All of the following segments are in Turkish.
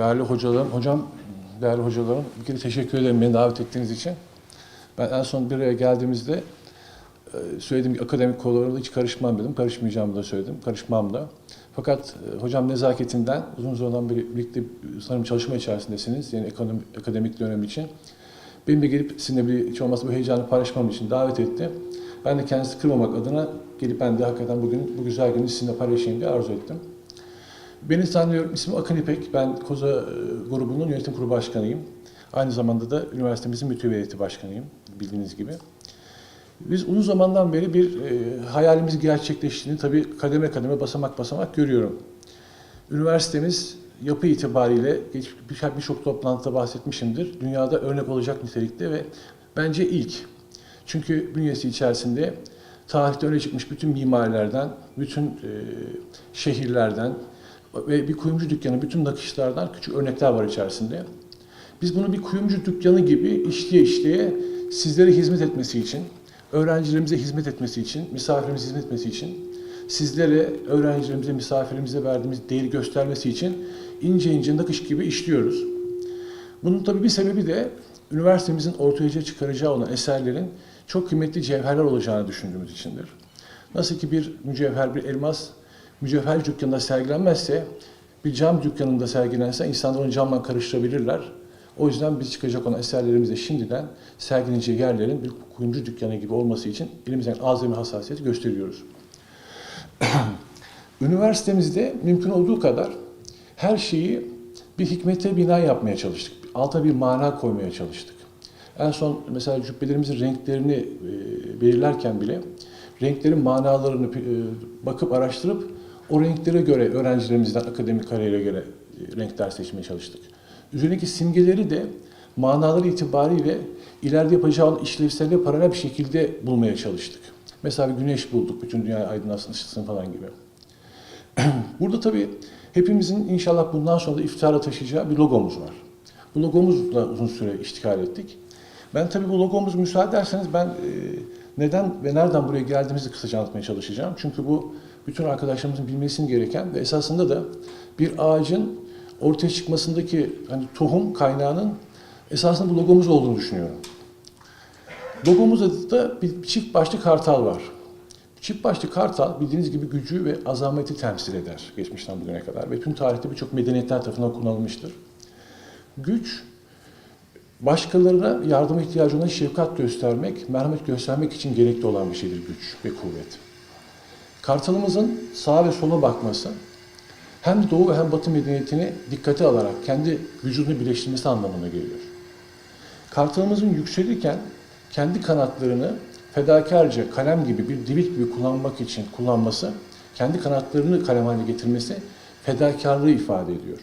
değerli hocalarım, hocam, değerli hocalarım, bir kere teşekkür ederim beni davet ettiğiniz için. Ben en son bir araya geldiğimizde e, söylediğim gibi akademik konulara hiç karışmam dedim. Karışmayacağımı da söyledim, karışmam da. Fakat e, hocam nezaketinden uzun zamandan beri birlikte sanırım çalışma içerisindesiniz. Yani ekonomi, akademik dönem için. Benim de gelip sizinle bir hiç olmazsa bu heyecanı paylaşmam için davet etti. Ben de kendisi kırmamak adına gelip ben de hakikaten bugün bu güzel günü sizinle paylaşayım diye arzu ettim. Beni tanıyorum, ismim Akın İpek. Ben Koza e, grubunun yönetim kurulu başkanıyım. Aynı zamanda da üniversitemizin mütevelliyeti başkanıyım bildiğiniz gibi. Biz uzun zamandan beri bir e, hayalimiz gerçekleştiğini tabii kademe kademe basamak basamak görüyorum. Üniversitemiz yapı itibariyle birçok birçok toplantıda bahsetmişimdir. Dünyada örnek olacak nitelikte ve bence ilk. Çünkü bünyesi içerisinde tarihte öne çıkmış bütün mimarilerden, bütün e, şehirlerden ve bir kuyumcu dükkanı bütün nakışlardan küçük örnekler var içerisinde. Biz bunu bir kuyumcu dükkanı gibi işleye işleye sizlere hizmet etmesi için, öğrencilerimize hizmet etmesi için, misafirimize hizmet etmesi için, sizlere, öğrencilerimize, misafirimize verdiğimiz değeri göstermesi için ince ince nakış gibi işliyoruz. Bunun tabii bir sebebi de üniversitemizin ortaya çıkaracağı olan eserlerin çok kıymetli cevherler olacağını düşündüğümüz içindir. Nasıl ki bir mücevher, bir elmas mücevher dükkanında sergilenmezse, bir cam dükkanında sergilense insanlar onu camla karıştırabilirler. O yüzden biz çıkacak olan eserlerimizde şimdiden sergileneceği yerlerin bir kuyumcu dükkanı gibi olması için elimizden azami hassasiyeti gösteriyoruz. Üniversitemizde mümkün olduğu kadar her şeyi bir hikmete bina yapmaya çalıştık. Alta bir mana koymaya çalıştık. En son mesela cübbelerimizin renklerini e, belirlerken bile renklerin manalarını e, bakıp araştırıp o renklere göre öğrencilerimizden akademik kariyere göre e, renkler seçmeye çalıştık. Üzerindeki simgeleri de manaları itibariyle ileride yapacağı işlevselle paralel bir şekilde bulmaya çalıştık. Mesela güneş bulduk, bütün dünyayı aydınlatsın falan gibi. Burada tabii hepimizin inşallah bundan sonra da iftihara taşıyacağı bir logomuz var. Bu logomuzla uzun süre iştikal ettik. Ben tabii bu logomuz müsaade ederseniz ben e, neden ve nereden buraya geldiğimizi kısaca anlatmaya çalışacağım. Çünkü bu bütün arkadaşlarımızın bilmesini gereken ve esasında da bir ağacın ortaya çıkmasındaki hani tohum kaynağının esasında bu logomuz olduğunu düşünüyorum. Logomuzda da bir çift başlı kartal var. Çift başlı kartal bildiğiniz gibi gücü ve azameti temsil eder geçmişten bugüne kadar ve tüm tarihte birçok medeniyetler tarafından kullanılmıştır. Güç, başkalarına yardıma ihtiyacı olan şefkat göstermek, merhamet göstermek için gerekli olan bir şeydir güç ve kuvvet. Kartalımızın sağa ve sola bakması, hem doğu ve hem batı medeniyetini dikkate alarak kendi vücudunu birleştirmesi anlamına geliyor. Kartalımızın yükselirken kendi kanatlarını fedakarca kalem gibi bir divit gibi kullanmak için kullanması, kendi kanatlarını kalem haline getirmesi fedakarlığı ifade ediyor.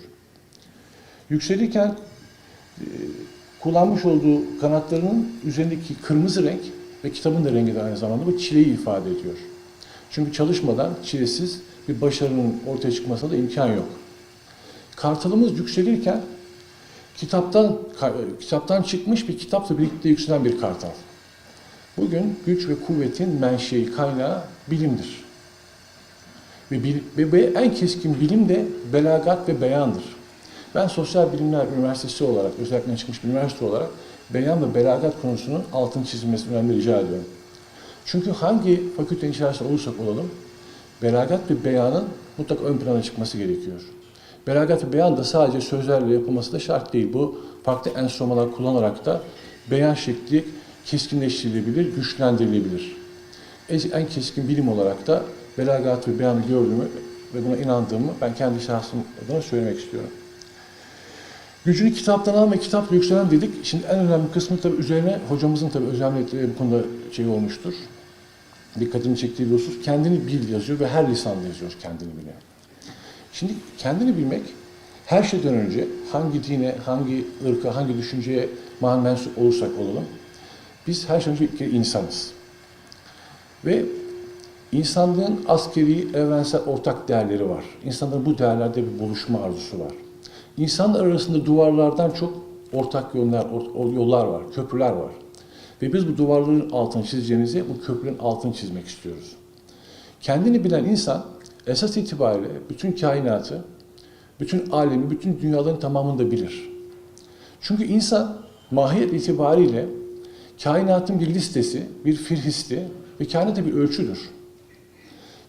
Yükselirken e, kullanmış olduğu kanatlarının üzerindeki kırmızı renk ve kitabın da rengi de aynı zamanda bu çileyi ifade ediyor. Çünkü çalışmadan çilesiz bir başarının ortaya çıkmasına da imkan yok. Kartalımız yükselirken kitaptan kitaptan çıkmış bir kitapla birlikte yükselen bir kartal. Bugün güç ve kuvvetin menşei, kaynağı bilimdir. Ve, bil, ve, ve en keskin bilim de belagat ve beyandır. Ben Sosyal Bilimler Üniversitesi olarak, özellikle çıkmış bir üniversite olarak beyan ve belagat konusunun altını çizilmesini önemli rica ediyorum. Çünkü hangi fakültenin içerisinde olursak olalım, belagat ve beyanın mutlaka ön plana çıkması gerekiyor. Belagat ve beyan da sadece sözlerle yapılması da şart değil. Bu farklı enstrümanlar kullanarak da beyan şekli keskinleştirilebilir, güçlendirilebilir. En keskin bilim olarak da belagat ve beyanı gördüğümü ve buna inandığımı ben kendi şahsım adına söylemek istiyorum. Gücünü kitaptan al ve kitapla yükselen dedik. Şimdi en önemli kısmı tabii üzerine hocamızın tabii özellikle bu konuda şey olmuştur. Dikkatimi çektiği bir husus kendini bil yazıyor ve her lisanda yazıyor kendini bile. Şimdi kendini bilmek her şeyden önce hangi dine, hangi ırka, hangi düşünceye mensup olursak olalım biz her şeyden önce insanız. Ve insanlığın askeri, evrensel ortak değerleri var. İnsanların bu değerlerde bir buluşma arzusu var. İnsanlar arasında duvarlardan çok ortak yollar, yollar var, köprüler var. Ve biz bu duvarların altını çizeceğimizi bu köprünün altını çizmek istiyoruz. Kendini bilen insan esas itibariyle bütün kainatı bütün alemi, bütün dünyaların tamamını da bilir. Çünkü insan mahiyet itibariyle kainatın bir listesi, bir firhisti ve kainat da bir ölçüdür.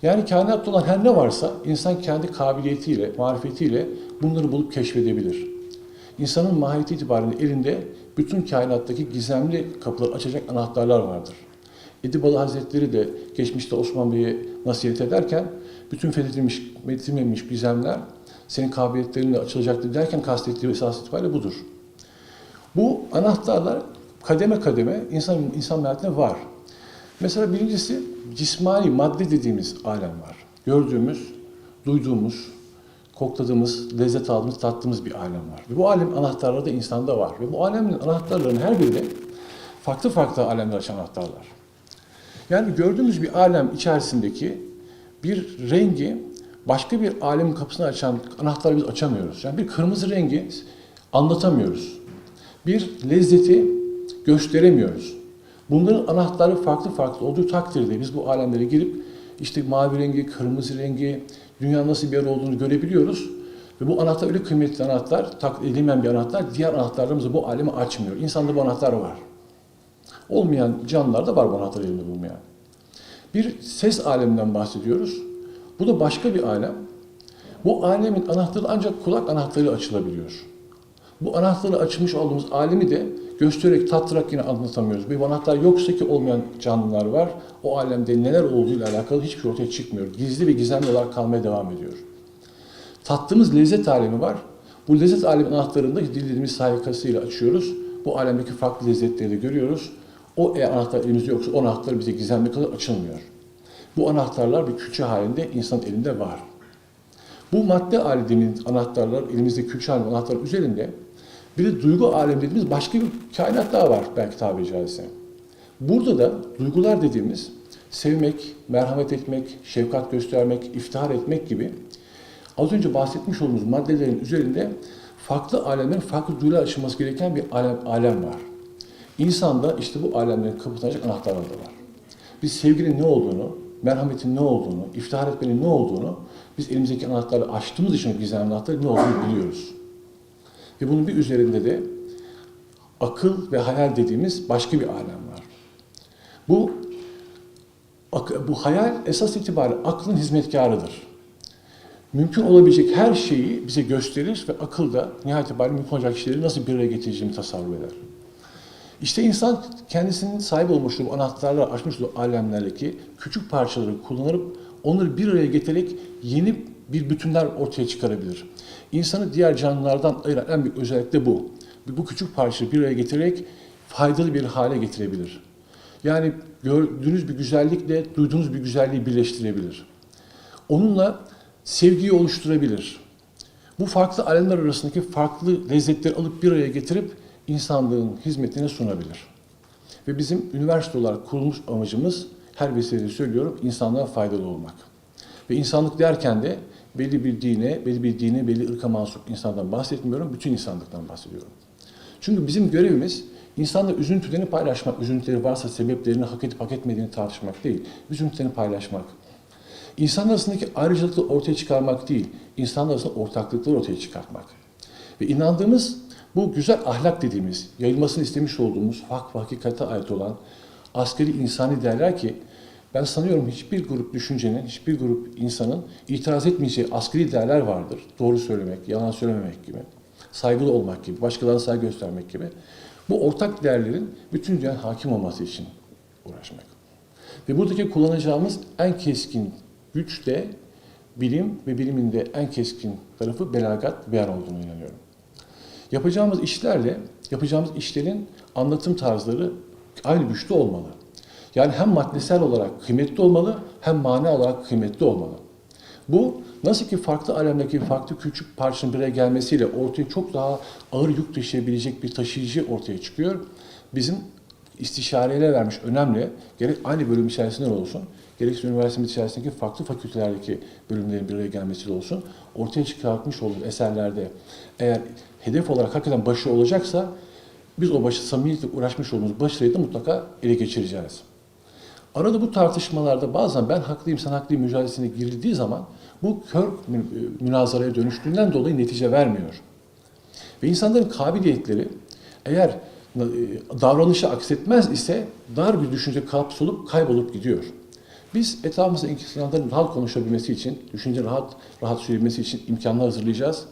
Yani kainatta olan her ne varsa insan kendi kabiliyetiyle, marifetiyle bunları bulup keşfedebilir. İnsanın mahiyeti itibariyle elinde bütün kainattaki gizemli kapıları açacak anahtarlar vardır. Edibalı Hazretleri de geçmişte Osman Bey'e nasihat ederken bütün fethedilmiş, mededilmemiş gizemler senin kabiliyetlerinle açılacaktır derken kastettiği esas itibariyle budur. Bu anahtarlar kademe kademe insan insan hayatında var. Mesela birincisi cismani madde dediğimiz alem var. Gördüğümüz, duyduğumuz, kokladığımız, lezzet aldığımız, tattığımız bir alem var. Ve bu alem anahtarları da insanda var. Ve bu alemin anahtarlarının her biri farklı farklı alemler açan anahtarlar. Yani gördüğümüz bir alem içerisindeki bir rengi başka bir alemin kapısını açan anahtarı biz açamıyoruz. Yani bir kırmızı rengi anlatamıyoruz. Bir lezzeti gösteremiyoruz. Bunların anahtarı farklı farklı olduğu takdirde biz bu alemlere girip işte mavi rengi, kırmızı rengi, dünya nasıl bir yer olduğunu görebiliyoruz. Ve bu anahtar öyle kıymetli anahtar, taklit edilemeyen bir anahtar, diğer anahtarlarımızı bu alemi açmıyor. İnsanda bu anahtar var. Olmayan canlılarda var bu anahtar elinde bulmayan. Bir ses aleminden bahsediyoruz. Bu da başka bir alem. Bu alemin anahtarı ancak kulak anahtarı açılabiliyor. Bu anahtarı açmış olduğumuz alemi de göstererek, tattırarak yine anlatamıyoruz. Bir anahtar yoksa ki olmayan canlılar var. O alemde neler olduğuyla alakalı hiçbir şey ortaya çıkmıyor. Gizli ve gizemli olarak kalmaya devam ediyor. Tattığımız lezzet alemi var. Bu lezzet alemi anahtarını da dilediğimiz sayfasıyla açıyoruz. Bu alemdeki farklı lezzetleri de görüyoruz. O eğer anahtar elimizde yoksa o anahtar bize gizemli kadar açılmıyor. Bu anahtarlar bir külçe halinde insanın elinde var. Bu madde aleminin anahtarlar, elimizde külçe halinde anahtar üzerinde bir de duygu alemi dediğimiz başka bir kainat daha var belki tabiri caizse. Burada da duygular dediğimiz sevmek, merhamet etmek, şefkat göstermek, iftihar etmek gibi az önce bahsetmiş olduğumuz maddelerin üzerinde farklı alemlerin farklı duyular açılması gereken bir alem, alem var. İnsanda işte bu alemlerin kapısını açacak anahtarlar da var. Biz sevginin ne olduğunu, merhametin ne olduğunu, iftihar etmenin ne olduğunu biz elimizdeki anahtarla açtığımız için gizemli anahtarı ne olduğunu biliyoruz. Ve bunun bir üzerinde de akıl ve hayal dediğimiz başka bir alem var. Bu bu hayal esas itibariyle aklın hizmetkarıdır. Mümkün olabilecek her şeyi bize gösterir ve akıl da nihayet itibariyle mümkün olacak şeyleri nasıl bir araya getireceğini tasavvur eder. İşte insan kendisinin sahip olmuş olduğu anahtarlar açmış olduğu alemlerdeki küçük parçaları kullanıp onları bir araya getirerek yeni bir bütünler ortaya çıkarabilir. İnsanı diğer canlılardan ayıran en büyük özellik de bu. Bu küçük parçayı bir araya getirerek faydalı bir hale getirebilir. Yani gördüğünüz bir güzellikle duyduğunuz bir güzelliği birleştirebilir. Onunla sevgiyi oluşturabilir. Bu farklı alemler arasındaki farklı lezzetleri alıp bir araya getirip insanlığın hizmetine sunabilir. Ve bizim üniversite olarak kurulmuş amacımız her vesileyle söylüyorum insanlığa faydalı olmak. Ve insanlık derken de belli bir dine, belli bir dine, belli ırka mensup insandan bahsetmiyorum, bütün insanlıktan bahsediyorum. Çünkü bizim görevimiz insanla üzüntülerini paylaşmak, üzüntüleri varsa sebeplerini hak edip hak etmediğini tartışmak değil, üzüntülerini paylaşmak. İnsan arasındaki ayrıcalıkları ortaya çıkarmak değil, insan arasında ortaklıkları ortaya çıkartmak. Ve inandığımız bu güzel ahlak dediğimiz, yayılmasını istemiş olduğumuz hak ve hakikate ait olan askeri insani değerler ki ben sanıyorum hiçbir grup düşüncenin, hiçbir grup insanın itiraz etmeyeceği askeri değerler vardır. Doğru söylemek, yalan söylememek gibi, saygılı olmak gibi, başkalarına saygı göstermek gibi. Bu ortak değerlerin bütün dünya hakim olması için uğraşmak. Ve buradaki kullanacağımız en keskin güç de bilim ve bilimin de en keskin tarafı belagat, beyan olduğunu inanıyorum. Yapacağımız işlerle, yapacağımız işlerin anlatım tarzları aynı güçte olmalı. Yani hem maddesel olarak kıymetli olmalı, hem mana olarak kıymetli olmalı. Bu nasıl ki farklı alemdeki farklı küçük parçanın bir araya gelmesiyle ortaya çok daha ağır yük taşıyabilecek bir taşıyıcı ortaya çıkıyor. Bizim istişareyle vermiş önemli, gerek aynı bölüm içerisinde olsun, gerekse üniversitenin içerisindeki farklı fakültelerdeki bölümlerin bir araya gelmesiyle olsun, ortaya çıkartmış olduğu eserlerde eğer hedef olarak hakikaten başarı olacaksa biz o başı samimiyetle uğraşmış olduğumuz başarıyı da mutlaka ele geçireceğiz. Arada bu tartışmalarda bazen ben haklıyım sen haklıyım mücadelesine girildiği zaman bu kör mü- münazaraya dönüştüğünden dolayı netice vermiyor. Ve insanların kabiliyetleri eğer e, davranışı aksetmez ise dar bir düşünce kapsulup kaybolup gidiyor. Biz etrafımızda insanların rahat konuşabilmesi için, düşünce rahat rahat söyleyebilmesi için imkanlar hazırlayacağız.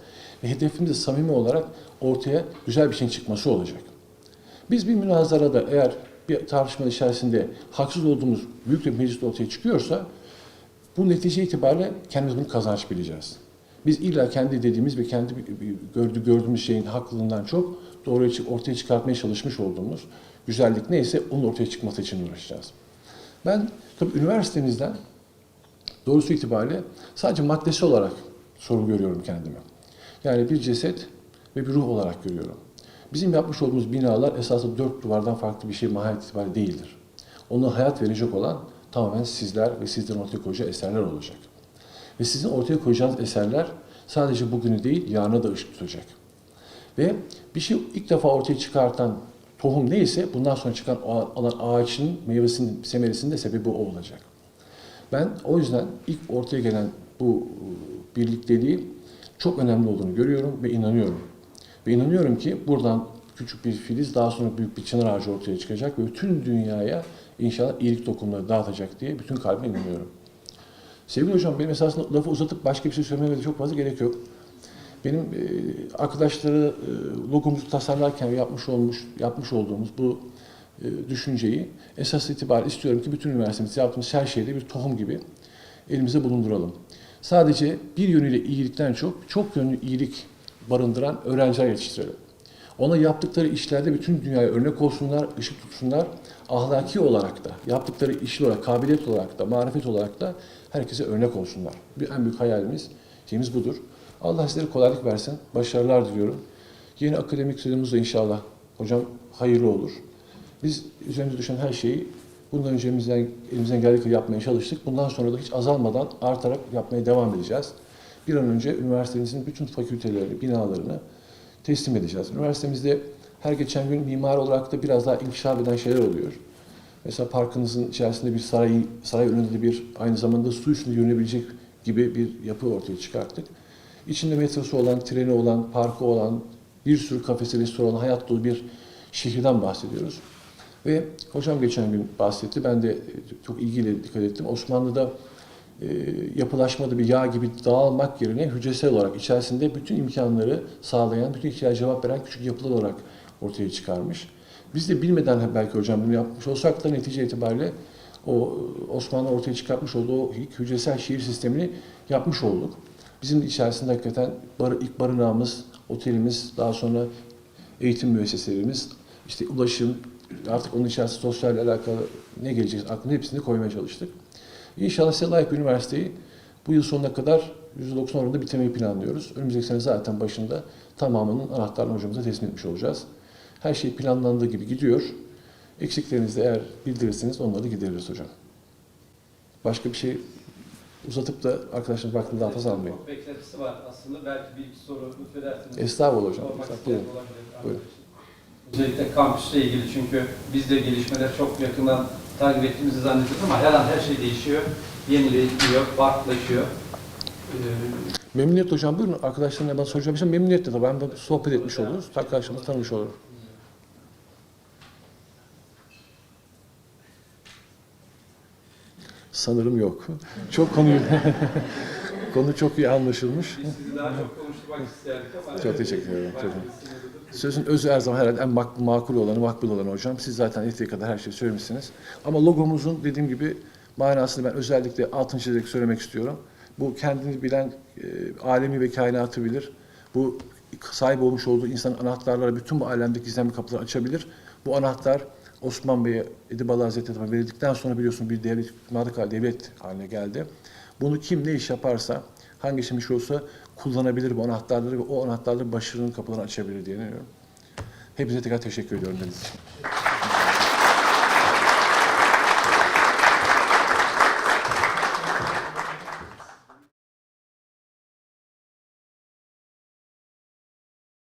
Ve hedefimiz de samimi olarak ortaya güzel bir şeyin çıkması olacak. Biz bir münazarada eğer bir tartışma içerisinde haksız olduğumuz büyük bir meclis ortaya çıkıyorsa bu netice itibariyle kendimiz bunu kazanç bileceğiz. Biz illa kendi dediğimiz ve kendi gördüğü, gördüğümüz şeyin haklılığından çok doğruya ortaya çıkartmaya çalışmış olduğumuz güzellik neyse onun ortaya çıkması için uğraşacağız. Ben tabii üniversitemizden doğrusu itibariyle sadece maddesi olarak soru görüyorum kendime. Yani bir ceset ve bir ruh olarak görüyorum. Bizim yapmış olduğumuz binalar esasında dört duvardan farklı bir şey mahiyet itibariyle değildir. Ona hayat verecek olan tamamen sizler ve sizlerin ortaya koyacağı eserler olacak. Ve sizin ortaya koyacağınız eserler sadece bugünü değil, yarına da ışık tutacak. Ve bir şey ilk defa ortaya çıkartan tohum neyse bundan sonra çıkan o alan ağaçın meyvesinin, semeresinin de sebebi o olacak. Ben o yüzden ilk ortaya gelen bu e, birlikteliği çok önemli olduğunu görüyorum ve inanıyorum. Ve inanıyorum ki buradan küçük bir filiz daha sonra büyük bir çınar ağacı ortaya çıkacak ve bütün dünyaya inşallah iyilik tohumları dağıtacak diye bütün kalbime inanıyorum. Sevgili hocam benim esasında lafı uzatıp başka bir şey söylememe de çok fazla gerek yok. Benim e, arkadaşları e, logomuzu tasarlarken yapmış olmuş yapmış olduğumuz bu e, düşünceyi esas itibariyle istiyorum ki bütün üniversitemizde yaptığımız her şeyde bir tohum gibi elimize bulunduralım. Sadece bir yönüyle iyilikten çok çok yönlü iyilik barındıran öğrenciler yetiştirelim. Ona yaptıkları işlerde bütün dünyaya örnek olsunlar, ışık tutsunlar. Ahlaki olarak da, yaptıkları iş olarak, kabiliyet olarak da, marifet olarak da herkese örnek olsunlar. Bir en büyük hayalimiz, şeyimiz budur. Allah sizlere kolaylık versin. Başarılar diliyorum. Yeni akademik yılımız da inşallah hocam hayırlı olur. Biz üzerimize düşen her şeyi bundan önce elimizden, elimizden geldiği yapmaya çalıştık. Bundan sonra da hiç azalmadan artarak yapmaya devam edeceğiz. Bir an önce üniversitemizin bütün fakültelerini, binalarını teslim edeceğiz. Üniversitemizde her geçen gün mimari olarak da biraz daha inkişaf eden şeyler oluyor. Mesela parkınızın içerisinde bir saray, saray önünde de bir aynı zamanda su üstünde yürünebilecek gibi bir yapı ortaya çıkarttık. İçinde metrosu olan, treni olan, parkı olan, bir sürü kafesi, restoranı, hayat dolu bir şehirden bahsediyoruz. Ve hocam geçen gün bahsetti, ben de çok ilgiyle dikkat ettim. Osmanlı'da e, yapılaşmada bir yağ gibi dağılmak yerine hücresel olarak içerisinde bütün imkanları sağlayan, bütün ihtiyaca cevap veren küçük yapılar olarak ortaya çıkarmış. Biz de bilmeden belki hocam bunu yapmış olsak da netice itibariyle o Osmanlı ortaya çıkartmış olduğu ilk hücresel şehir sistemini yapmış olduk. Bizim de içerisinde hakikaten bar, ilk barınağımız, otelimiz, daha sonra eğitim müesseselerimiz, işte ulaşım, artık onun içerisinde sosyal alakalı ne gelecek aklına hepsini koymaya çalıştık. İnşallah size layık bir üniversiteyi bu yıl sonuna kadar %90 oranında bitirmeyi planlıyoruz. Önümüzdeki sene zaten başında tamamının anahtarını hocamıza teslim etmiş olacağız. Her şey planlandığı gibi gidiyor. Eksiklerinizi eğer bildirirseniz onları gideririz hocam. Başka bir şey uzatıp da arkadaşlar vaktini daha fazla almayın. Çok beklentisi var aslında. Belki bir iki soru lütfedersiniz. Estağfurullah hocam. Estağfurullah. olabilir. Buyurun. Özellikle kampüsle ilgili çünkü biz de gelişmeler çok yakından takip ettiğimizi zannediyoruz ama her an her şey değişiyor. Yenileniyor, farklılaşıyor. Ee, Memnuniyet hocam buyurun. Arkadaşlarımla bana soracağım bir şey memnuniyetle tabii. Ben de sohbet etmiş oluruz. Arkadaşlarımız tanımış olur. Sanırım yok. Çok konuyu konu çok iyi anlaşılmış. biz sizi daha çok konuşturmak isterdik ama... Çok teşekkür ederim. Çok-. Sözün özü her zaman herhalde en mak- makul olanı, makbul olanı hocam. Siz zaten yeteri kadar her şeyi söylemişsiniz. Ama logomuzun dediğim gibi manasını ben özellikle altın çizerek söylemek istiyorum. Bu kendini bilen e, alemi ve kainatı bilir. Bu sahip olmuş olduğu insanın anahtarları bütün bu alemdeki gizemli kapıları açabilir. Bu anahtar Osman Bey'e Edibalı Hazretleri verildikten sonra biliyorsun bir devlet, hali- devlet haline geldi. Bunu kim ne iş yaparsa, hangi işmiş olsa kullanabilir bu anahtarları ve o anahtarları başarının kapılarını açabilir diye inanıyorum. Hepinize tekrar teşekkür ediyorum. dediğiniz için.